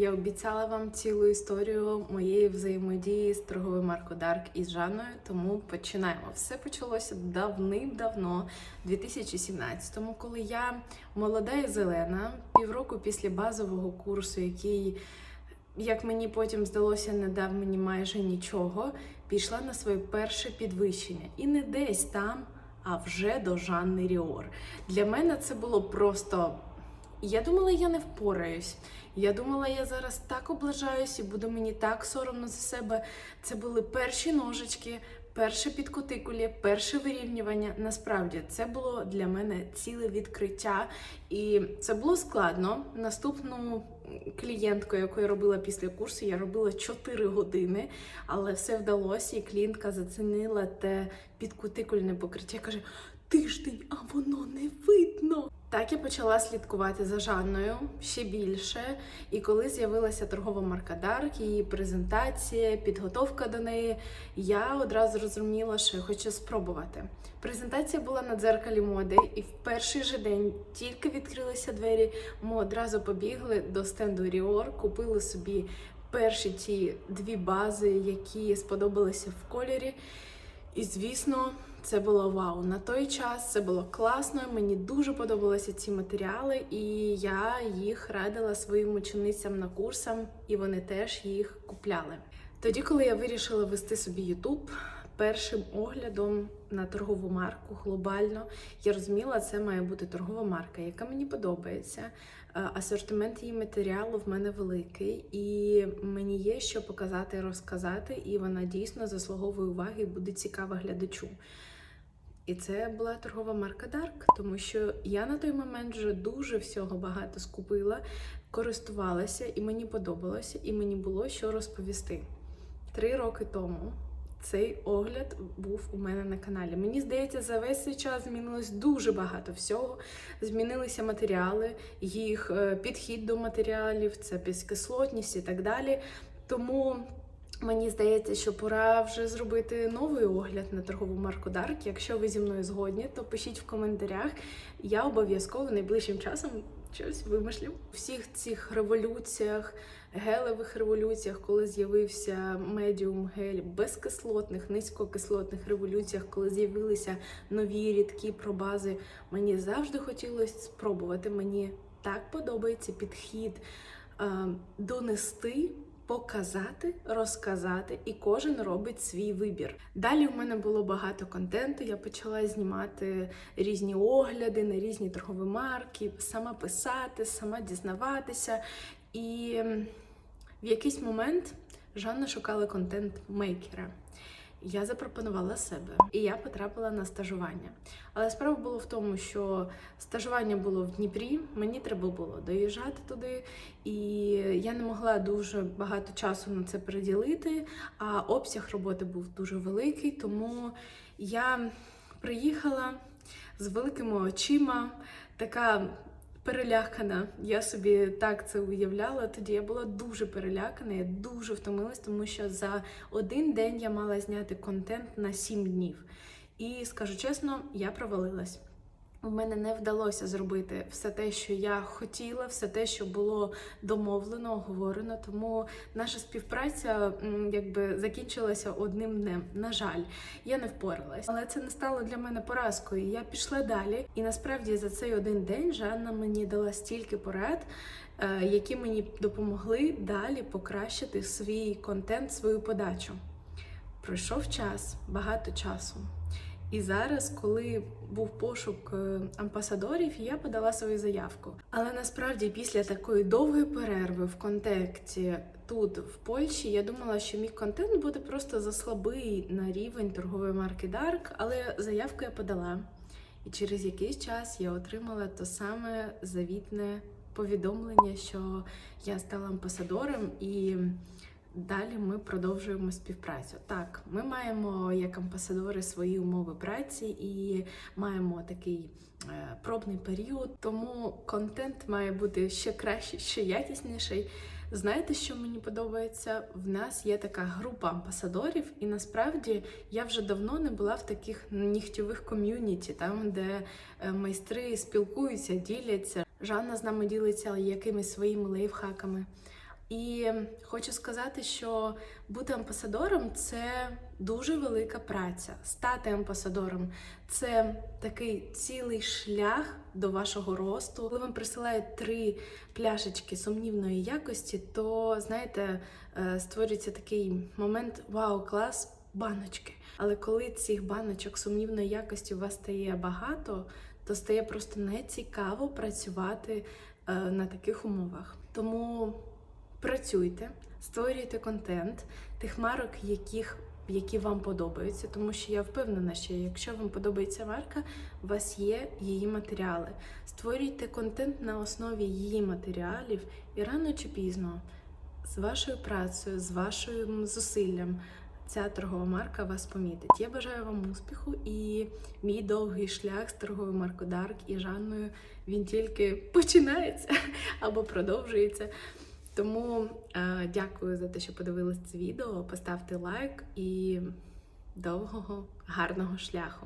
Я обіцяла вам цілу історію моєї взаємодії з торговою маркою Dark із Жанною, тому починаємо. Все почалося давним-давно, в 2017-му, коли я молода і зелена, півроку після базового курсу, який, як мені потім здалося, не дав мені майже нічого, пішла на своє перше підвищення. І не десь там, а вже до Жанни Ріор. Для мене це було просто. Я думала, я не впораюсь. Я думала, я зараз так облажаюсь і буде мені так соромно за себе. Це були перші ножички, перше підкотикулі, перше вирівнювання. Насправді це було для мене ціле відкриття, і це було складно. Наступну клієнтку, яку я робила після курсу, я робила 4 години, але все вдалося, і клієнтка зацінила те підкутикульне покриття. Каже: тиждень, а воно не видно. Так я почала слідкувати за Жанною ще більше. І коли з'явилася торгова марка Dark, її презентація, підготовка до неї, я одразу зрозуміла, що я хочу спробувати. Презентація була на дзеркалі моди, і в перший же день тільки відкрилися двері. Ми одразу побігли до стенду Ріор, купили собі перші ті дві бази, які сподобалися в кольорі. І звісно, це було вау. На той час це було класно. Мені дуже подобалися ці матеріали, і я їх радила своїм ученицям на курсам, і вони теж їх купляли. Тоді, коли я вирішила вести собі YouTube, першим оглядом на торгову марку глобально я розуміла, це має бути торгова марка, яка мені подобається. Е, Асортимент її матеріалу в мене великий, і мені є що показати і розказати, і вона дійсно заслуговує уваги і буде цікава глядачу. І це була торгова марка Dark, тому що я на той момент вже дуже всього багато скупила, користувалася, і мені подобалося, і мені було що розповісти. Три роки тому цей огляд був у мене на каналі. Мені здається, за весь цей час змінилось дуже багато всього. Змінилися матеріали, їх е, підхід до матеріалів, це безкислотність і так далі. Тому мені здається, що пора вже зробити новий огляд на торгову марку Dark. Якщо ви зі мною згодні, то пишіть в коментарях. Я обов'язково найближчим часом щось вимишлю. У всіх цих революціях, гелевих революціях, коли з'явився медіум гель, безкислотних, низькокислотних революціях, коли з'явилися нові рідкі пробази, мені завжди хотілося спробувати. Мені так подобається підхід е, донести. Показати, розказати, і кожен робить свій вибір. Далі в мене було багато контенту. Я почала знімати різні огляди на різні торгові марки, сама писати, сама дізнаватися. І в якийсь момент Жанна шукала контент-мейкера. Я запропонувала себе, і я потрапила на стажування. Але справа була в тому, що стажування було в Дніпрі, мені треба було доїжджати туди, і я не могла дуже багато часу на це приділити. А обсяг роботи був дуже великий, тому я приїхала з великими очима, така перелякана. Я собі так це уявляла. Тоді я була дуже перелякана, я дуже втомилась, тому що за один день я мала зняти контент на сім днів. І скажу чесно, я провалилась. У мене не вдалося зробити все те, що я хотіла, все те, що було домовлено, оговорено. Тому наша співпраця якби закінчилася одним днем. На жаль, я не впоралась, але це не стало для мене поразкою. Я пішла далі, і насправді за цей один день Жанна мені дала стільки порад. е, Які мені допомогли далі покращити свій контент, свою подачу. Пройшов час, багато часу. І зараз, коли був пошук е, амбасадорів, я подала свою заявку. Але насправді після такої довгої перерви в контексті тут, в Польщі, я думала, що мій контент буде просто заслабий на рівень торгової марки Dark, але заявку я подала. І через якийсь час я отримала то саме завітне повідомлення, що я стала амбасадором і. Далі ми продовжуємо співпрацю. Так, ми маємо як амбасадори свої умови праці і маємо такий е, пробний період, тому контент має бути ще кращий, ще ясніший. Знаєте, що мені подобається? В нас є така група амбасадорів, і насправді я вже давно не була в таких нігтєвих ком'юніті, там де е, майстри спілкуються, діляться. Жанна з нами ділиться якимись своїми лайфхаками. І хочу сказати, що бути амбасадором це дуже велика праця. Стати амбасадором це такий цілий шлях до вашого росту. Коли вам присилають три пляшечки сумнівної якості, то знаєте, е, створюється такий момент вау, клас, баночки. Але коли цих баночок сумнівної якості у вас стає багато, то стає просто нецікаво працювати е, на таких умовах. Тому працюйте, створюйте контент тих марок, яких які вам подобаються, тому що я впевнена, що якщо вам подобається марка, у вас є її матеріали. Створюйте контент на основі її матеріалів, і рано чи пізно, з вашою працею, з вашим зусиллям, ця торгова марка вас помітить. Я бажаю вам успіху і мій довгий шлях з торговою маркою Dark і Жанною він тільки починається або продовжується. Тому е, дякую за те, що подивились це відео. Поставте лайк і довгого гарного шляху.